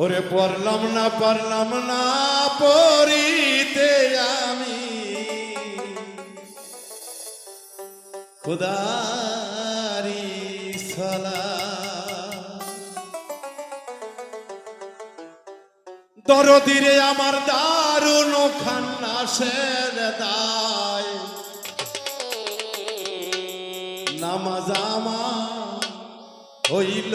ওরে পড়লাম না, পারলাম না, পড়িতে আমি। খুদারি সলা। দরদিরে আমার দারুণ খান্নাসের দায় নামাজ আমার হইল